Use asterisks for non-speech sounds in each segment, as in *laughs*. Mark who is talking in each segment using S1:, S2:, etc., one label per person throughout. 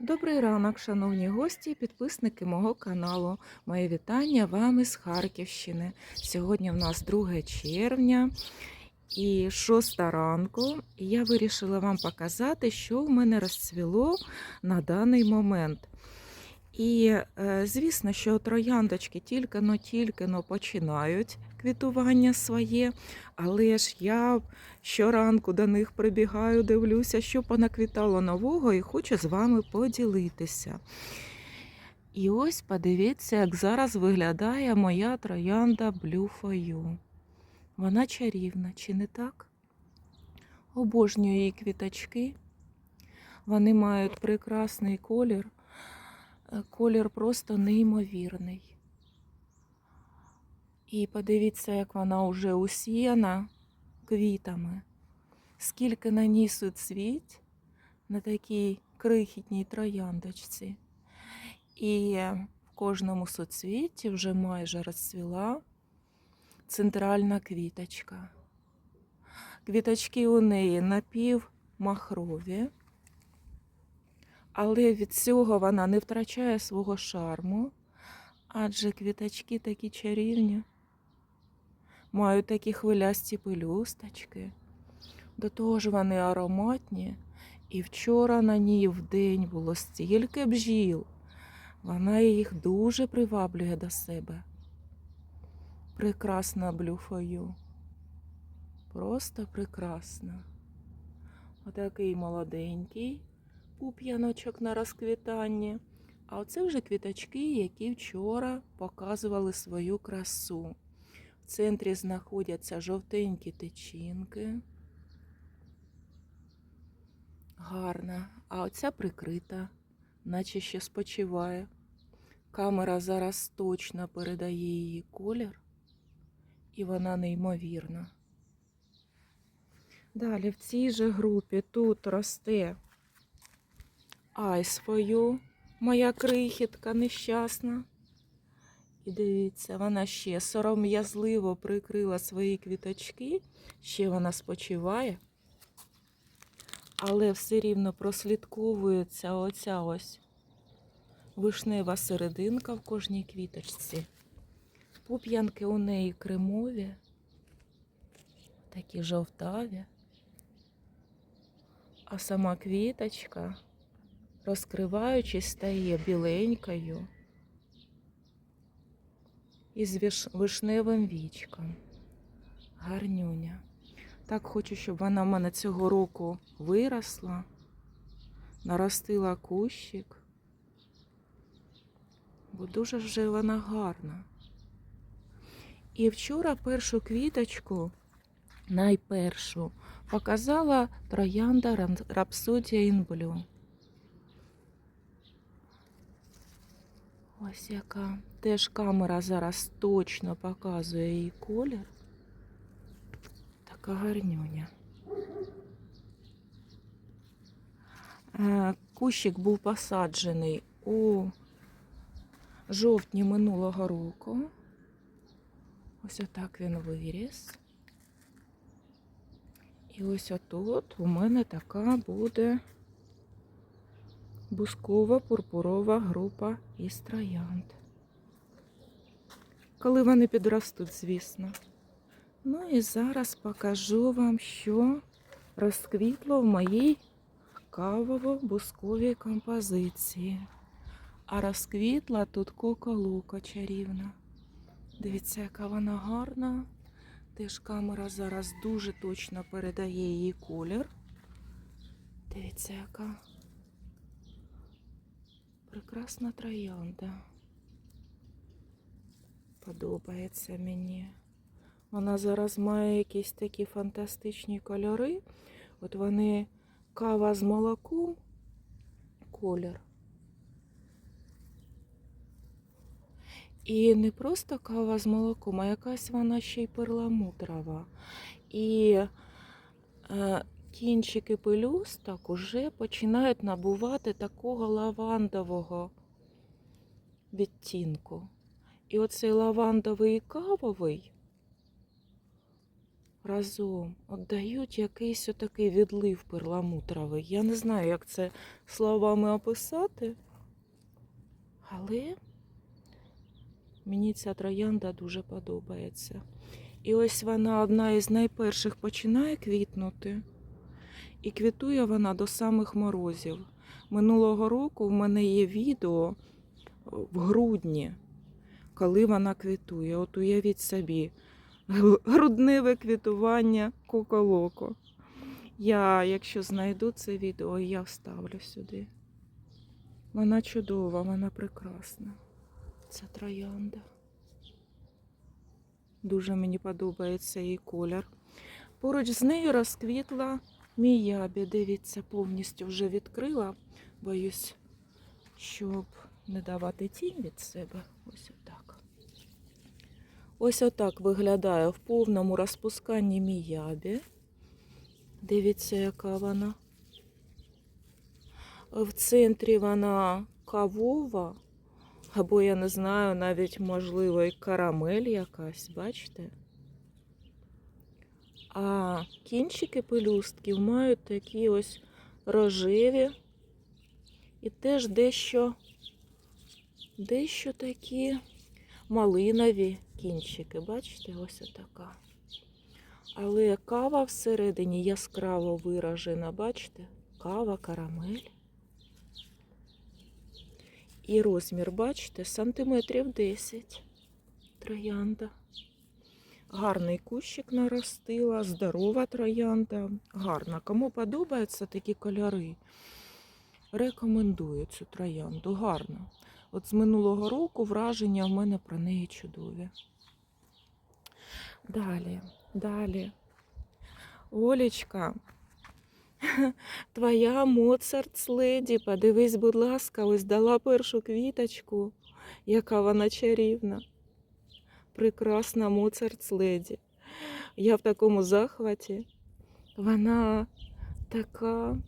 S1: Добрий ранок, шановні гості і підписники мого каналу. Моє вітання вам із Харківщини. Сьогодні в нас 2 червня і 6 ранку. І я вирішила вам показати, що в мене розцвіло на даний момент. І е, звісно, що трояндочки тільки-но тільки-но починають квітування своє, але ж я щоранку до них прибігаю, дивлюся, що понаквітало нового, і хочу з вами поділитися. І ось подивіться, як зараз виглядає моя троянда You. Вона чарівна, чи не так? Обожнюю її квіточки. Вони мають прекрасний колір. Е, Колір просто неймовірний. І подивіться, як вона вже усіяна квітами. Скільки на ній суцвіть на такій крихітній трояндочці. І в кожному суцвіті вже майже розцвіла центральна квіточка. Квіточки у неї напівмахрові, але від цього вона не втрачає свого шарму, адже квіточки такі чарівні мають такі хвилясті пелюсточки. До того ж вони ароматні. І вчора на ній вдень було стільки бджіл. Вона їх дуже приваблює до себе. Прекрасна блюфою. Просто прекрасна. Отакий молоденький пуп'яночок на розквітанні. А оце вже квіточки, які вчора показували свою красу. Центрі знаходяться жовтенькі тичинки. Гарна. А оця прикрита, наче ще спочиває. Камера зараз точно передає її колір, і вона неймовірна. Далі в цій же групі тут росте айсфою, моя крихітка нещасна. І дивіться, вона ще сором'язливо прикрила свої квіточки, ще вона спочиває, але все рівно прослідковується оця ось вишнева серединка в кожній квіточці. Пуп'янки у неї кремові, такі жовтаві, а сама квіточка, розкриваючись, стає біленькою із виш- вишневим вічком. Гарнюня. Так хочу, щоб вона в мене цього року виросла, наростила кущик, бо дуже вже вона гарна. І вчора першу квіточку, найпершу, показала троянда Рам- Rhapsodia Ось яка. Теж камера зараз точно показує її колір. Така гарнюня. Е, Кущик був посаджений у жовтні минулого року. Ось отак він виріс. І ось отут у мене така буде бускова пурпурова група із троянд. Коли вони підростуть, звісно. Ну і зараз покажу вам, що розквітло в моїй кавово-бусковій композиції. А розквітла тут коколука чарівна. Дивіться, яка вона гарна. Теж камера зараз дуже точно передає її колір. Дивіться, яка прекрасна троянда. Подобається мені. Вона зараз має якісь такі фантастичні кольори. От вони кава з молоком, колір. І не просто кава з молоком, а якась вона ще й перламутрова. І е, кінчики пелюсток уже починають набувати такого лавандового відтінку. І оцей лавандовий і кавовий разом от дають якийсь отакий відлив перламутровий. Я не знаю, як це словами описати, але мені ця троянда дуже подобається. І ось вона одна із найперших починає квітнути. І квітує вона до самих морозів. Минулого року в мене є відео в грудні, коли вона квітує. От уявіть собі, грудневе квітування коколоко. Я, якщо знайду це відео, я вставлю сюди. Вона чудова, вона прекрасна. Це троянда. Дуже мені подобається її колір. Поруч з нею розквітла міябі. Дивіться, повністю вже відкрила. Боюсь, щоб не давати тінь від себе. Ось отак. Ось отак виглядає в повному розпусканні міябі. Дивіться, яка вона. В центрі вона кавова, або я не знаю, навіть можливо і карамель якась, бачите? А кінчики пелюстків мають такі ось рожеві і теж дещо, дещо такі малинові кінчики. Бачите, ось отака. Але кава всередині яскраво виражена, бачите? Кава, карамель. І розмір, бачите, сантиметрів 10. Троянда. Гарний кущик наростила, здорова троянда. Гарна. Кому подобаються такі кольори, рекомендую цю троянду. Гарно. От з минулого року враження в мене про неї чудові. Далі, далі. Олечка, *laughs* твоя Моцарт леді, подивись, будь ласка, ось дала першу квіточку, яка вона чарівна. Прекрасна Моцарт леді. Я в такому захваті. Вона така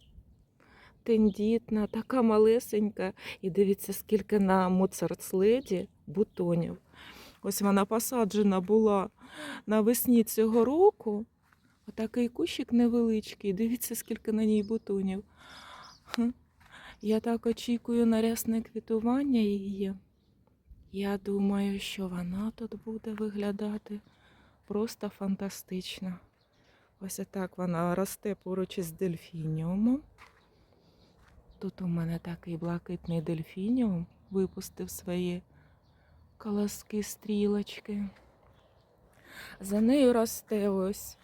S1: тендітна, така малесенька. І дивіться, скільки на Моцарт леді бутонів. Ось вона посаджена була навесні цього року. Отакий кущик невеличкий. Дивіться, скільки на ній бутонів. Я так очікую на рясне квітування її. Я думаю, що вона тут буде виглядати просто фантастично. Ось так вона росте поруч із дельфініумом. Тут у мене такий блакитний дельфініум випустив свої колоски стрілочки. За нею росте ось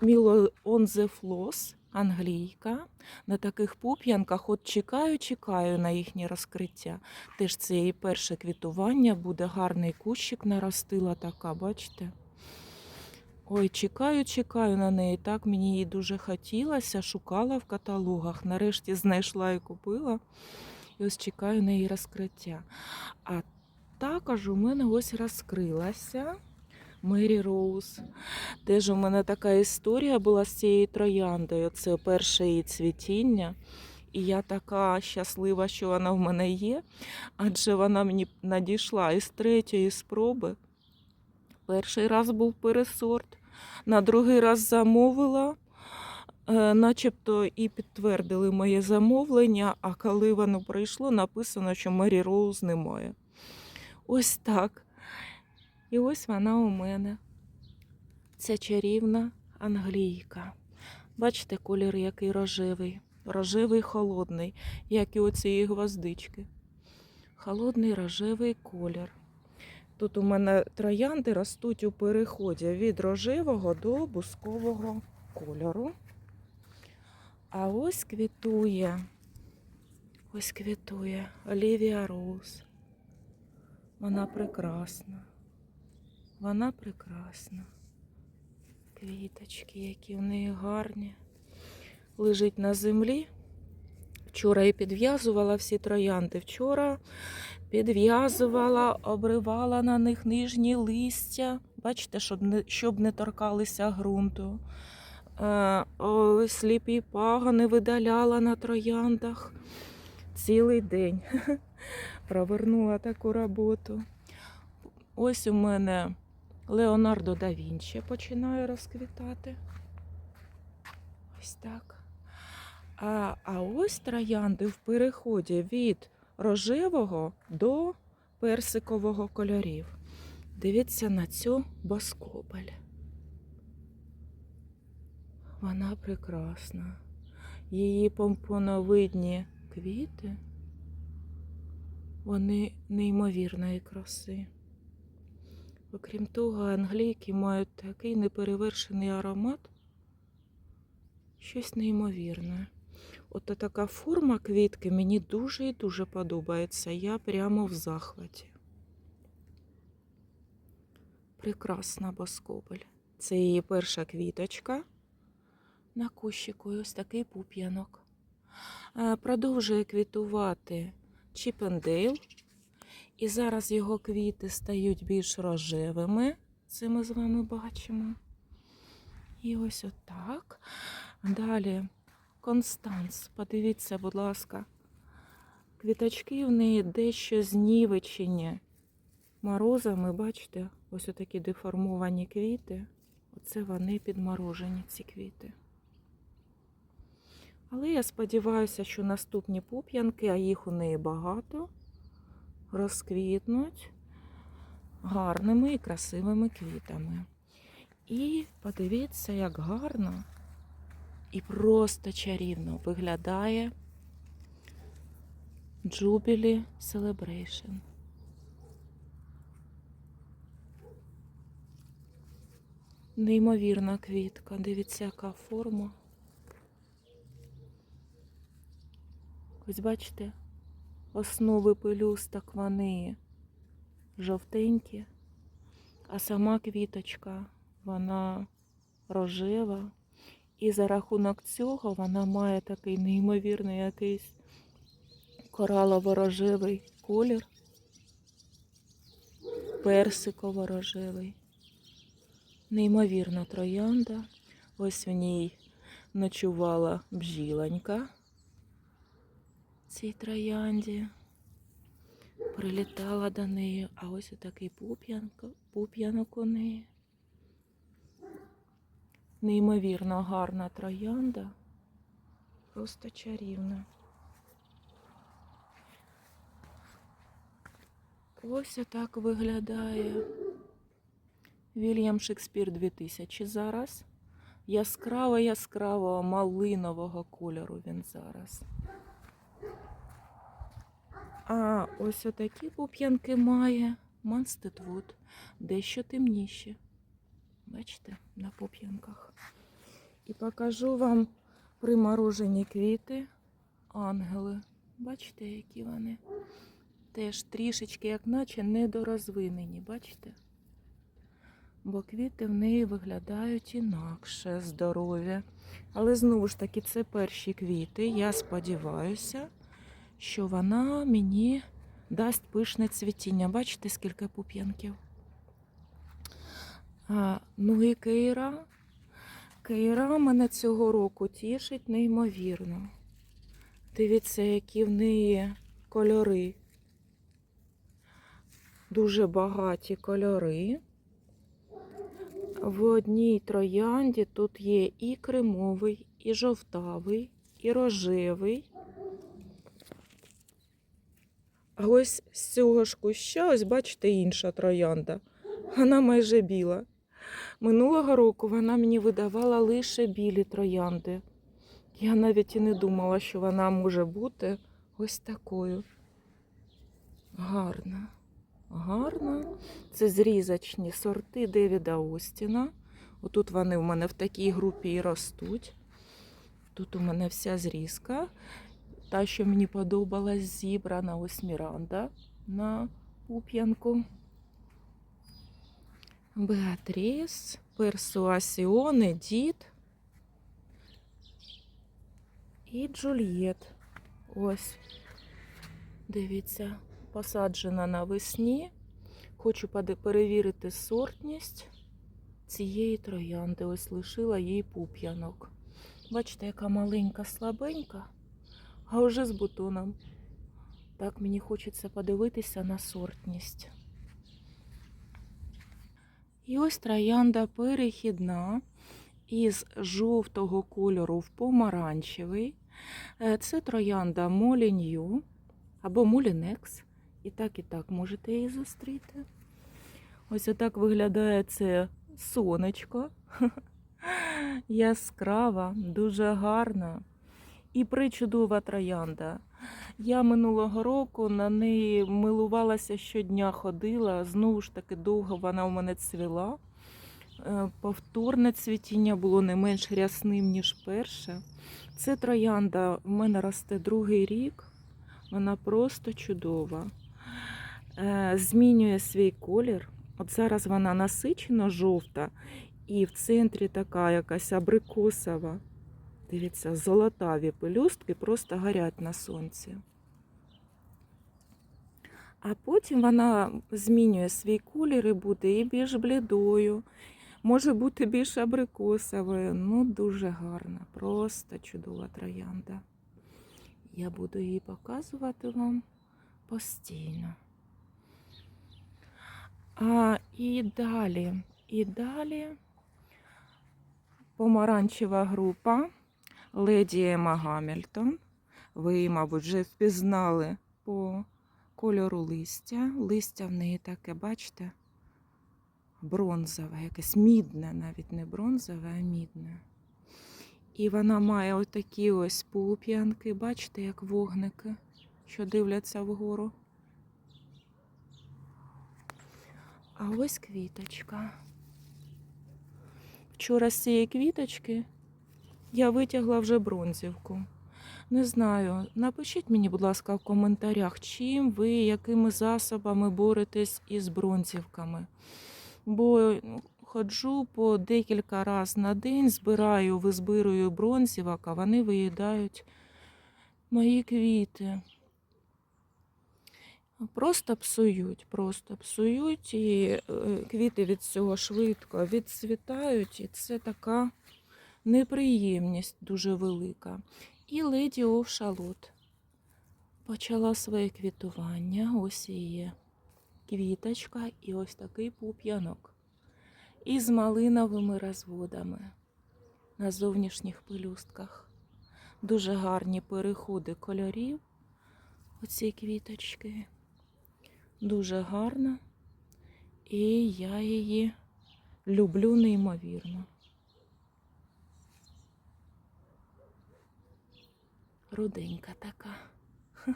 S1: Міло Онзефлос, англійка. На таких пуп'янках от чекаю, чекаю на їхнє розкриття. Теж це її перше квітування, буде гарний кущик наростила така, бачите? Ой, чекаю, чекаю на неї. Так мені її дуже хотілося, шукала в каталогах. Нарешті знайшла і купила. І ось чекаю на її розкриття. А також у мене ось розкрилася Мері Роуз. Теж у мене така історія була з цією трояндою. Це перше її цвітіння. І я така щаслива, що вона в мене є, адже вона мені надійшла із третьої спроби. Перший раз був пересорт, на другий раз замовила, е, начебто і підтвердили моє замовлення, а коли воно прийшло, написано, що Мері Роуз немає. Ось так. І ось вона у мене. Ця чарівна англійка. Бачите, колір який рожевий. Рожевий холодний, як і у цієї гвоздички. Холодний рожевий колір. Тут у мене троянди ростуть у переході від рожевого до бускового кольору. А ось квітує, ось квітує Олівія Роуз. Вона прекрасна. Вона прекрасна. Квіточки, які в неї гарні. Лежить на землі. Вчора я підв'язувала всі троянди. Вчора підв'язувала, обривала на них нижні листя. Бачите, щоб не, щоб не торкалися ґрунту. Е, сліпі пагони видаляла на трояндах. Цілий день *laughs* провернула таку роботу. Ось у мене Леонардо да Вінчі починає розквітати. Ось так. А, а ось троянди в переході від рожевого до персикового кольорів. Дивіться на цю боскобель. Вона прекрасна. Її помпоновидні квіти, вони неймовірної краси. Окрім того, англійки мають такий неперевершений аромат, щось неймовірне. От така форма квітки мені дуже і дуже подобається. Я прямо в захваті. Прекрасна боскобель. Це її перша квіточка на кущику ось такий пуп'янок. Е, Продовжує квітувати Чіпендейл. І зараз його квіти стають більш рожевими. Це ми з вами бачимо. І ось отак. Далі Констанс. Подивіться, будь ласка. Квіточки в неї дещо знівечені морозами. Бачите, ось отакі деформовані квіти. Оце вони підморожені, ці квіти. Але я сподіваюся, що наступні пуп'янки, а їх у неї багато, розквітнуть гарними і красивими квітами. І подивіться, як гарно і просто чарівно виглядає Jubilee Celebration. Неймовірна квітка. Дивіться, яка форма. Ось бачите, основи пелюсток вони жовтенькі, а сама квіточка вона рожева. І за рахунок цього вона має такий неймовірний якийсь коралово-рожевий колір, персиково-рожевий. Неймовірна троянда. Ось в ній ночувала бжілонька цій троянді. Прилітала до неї, а ось отакий пуп'янок, у неї. Неймовірно гарна троянда. Просто чарівна. Ось отак виглядає Вільям Шекспір 2000 зараз. Яскраво яскравого малинового кольору він зараз. А ось отакі пуп'янки має Манстедвуд, дещо темніші. Бачите, на пуп'янках. І покажу вам приморожені квіти, ангели. Бачите, які вони? Теж трішечки, як наче недорозвинені, бачите? Бо квіти в неї виглядають інакше, здорові. Але знову ж таки, це перші квіти. Я сподіваюся, що вона мені дасть пишне цвітіння. Бачите, скільки пуп'янків? Ну і Кейра. Кейра мене цього року тішить неймовірно. Дивіться, які в неї кольори. Дуже багаті кольори. В одній троянді тут є і кремовий, і жовтавий, і рожевий. А ось з цього ж куща, ось бачите, інша троянда. Вона майже біла. Минулого року вона мені видавала лише білі троянди. Я навіть і не думала, що вона може бути ось такою. Гарна. Гарна. Це зрізочні сорти Девіда Остіна. Отут вони в мене в такій групі і ростуть. Тут у мене вся зрізка. Та, що мені подобалась, зібрана ось Міранда на пуп'янку. Беатріс, Персуасіоне, Дід і Джульєт. Ось, дивіться, посаджена навесні. Хочу перевірити сортність цієї троянди. Ось лишила їй пуп'янок. Бачите, яка маленька, слабенька, а вже з бутоном. Так мені хочеться подивитися на сортність. І ось троянда перехідна із жовтого кольору в помаранчевий. Е, Це троянда Молінью або Мулінекс. І так, і так можете її зустріти. Ось отак виглядає це сонечко. *laughs* Яскрава, дуже гарна і причудова троянда. Я минулого року на неї милувалася щодня ходила. Знову ж таки, довго вона у мене цвіла. Е, Повторне цвітіння було не менш рясним, ніж перше. Це троянда в мене росте другий рік. Вона просто чудова. Е, Змінює свій колір. От зараз вона насичено жовта, і в центрі така якась абрикосова. Дивіться, золотаві пелюстки просто горять на сонці. А потім вона змінює свій колір і буде і більш блідою, може бути більш абрикосовою. Ну, дуже гарна, просто чудова троянда. Я буду її показувати вам постійно. А і далі, і далі помаранчева група Леді Ема Гамільтон. Ви, мабуть, вже впізнали по кольору листя. Листя в неї таке, бачите, бронзове, якесь мідне, навіть не бронзове, а мідне. І вона має отакі ось пуп'янки, бачите, як вогники, що дивляться вгору. А ось квіточка. Вчора з цієї квіточки я витягла вже бронзівку. Не знаю, напишіть мені, будь ласка, в коментарях, чим ви, якими засобами боретесь із бронзівками. Бо ну, ходжу по декілька разів на день, збираю, визбирую бронзівок, а вони виїдають мої квіти. Просто псують, просто псують, і е, квіти від цього швидко відцвітають, і це така неприємність дуже велика. І леді Овшалот почала своє квітування. Ось її квіточка і ось такий пуп'янок. Із малиновими розводами на зовнішніх пелюстках. Дуже гарні переходи кольорів оці квіточки. Дуже гарна. І я її люблю неймовірно. Руденька така. *laughs*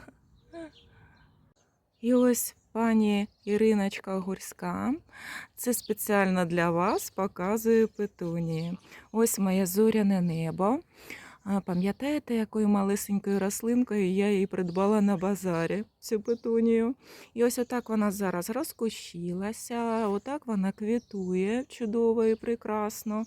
S1: І ось пані Іриночка Гурська. Це спеціально для вас показую петунії. Ось моє зоряне небо. А Пам'ятаєте, якою малесенькою рослинкою я її придбала на базарі, цю петунію? І ось отак вона зараз розкущилася, отак вона квітує чудово і прекрасно.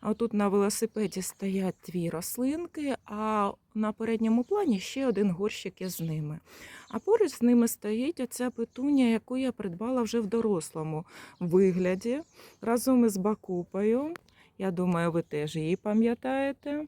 S1: А тут на велосипеді стоять дві рослинки, а на передньому плані ще один горщик із ними. А поруч з ними стоїть оця петунія, яку я придбала вже в дорослому вигляді разом із бакупою. Я думаю, ви теж її пам'ятаєте.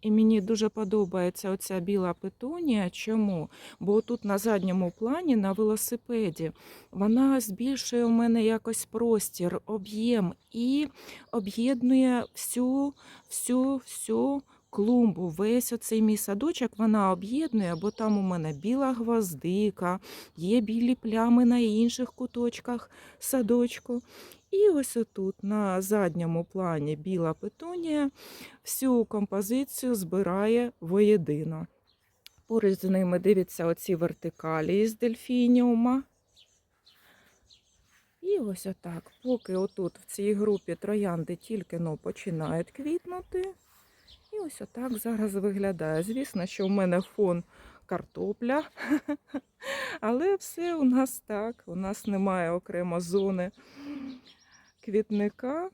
S1: І мені дуже подобається оця біла петунія. Чому? Бо тут на задньому плані на велосипеді вона збільшує у мене якось простір, об'єм і об'єднує всю, всю, всю клумбу. Весь оцей мій садочок вона об'єднує, бо там у мене біла гвоздика, є білі плями на інших куточках садочку. І ось отут на задньому плані біла петунія всю композицію збирає воєдино. Поруч з ними дивіться оці вертикалі з дельфініума. І ось отак, поки отут в цій групі троянди тільки ну, починають квітнути. І ось отак зараз виглядає. Звісно, що в мене фон картопля, *laughs* але все у нас так. У нас немає окремо зони квітника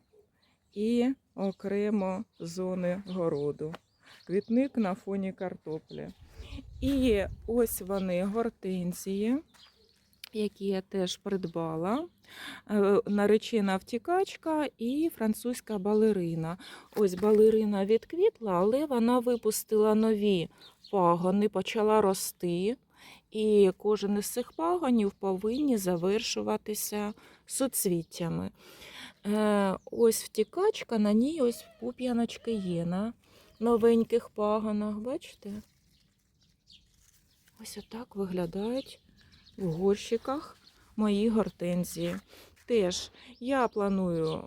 S1: і окремо зони городу. Квітник на фоні картоплі. І ось вони гортензії, які я теж придбала. Е, Наречена втікачка і французька балерина. Ось балерина відквітла, але вона випустила нові пагони, почала рости. І кожен із цих пагонів повинні завершуватися соцвіттями. Е, ось втікачка, на ній ось пуп'яночки є на новеньких паганах. Бачите? Ось отак виглядають в горщиках мої гортензії. Теж я планую,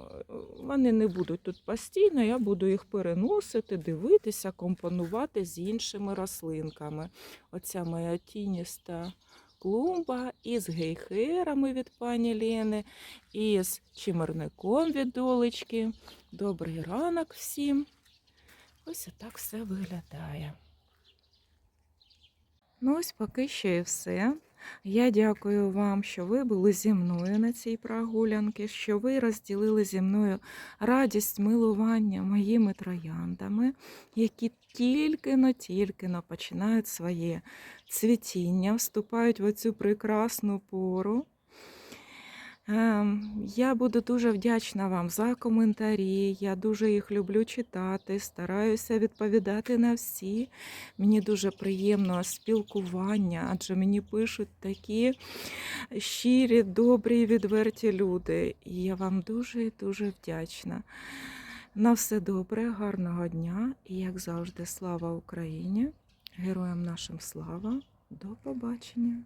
S1: вони не будуть тут постійно, я буду їх переносити, дивитися, компонувати з іншими рослинками. Оця моя тініста клумба із гейхерами від пані Лени, із чимерником від долечки. Добрий ранок всім. Ось отак все виглядає. Ну, ось поки що і все. Я дякую вам, що ви були зі мною на цій прогулянці, що ви розділили зі мною радість милування моїми трояндами, які тільки-но, тільки-но починають своє цвітіння, вступають в цю прекрасну пору. Ем, Я буду дуже вдячна вам за коментарі. Я дуже їх люблю читати, стараюся відповідати на всі. Мені дуже приємно спілкування, адже мені пишуть такі щирі, добрі, відверті люди. І я вам дуже і дуже вдячна. На все добре, гарного дня і, як завжди, слава Україні! Героям нашим слава! До побачення!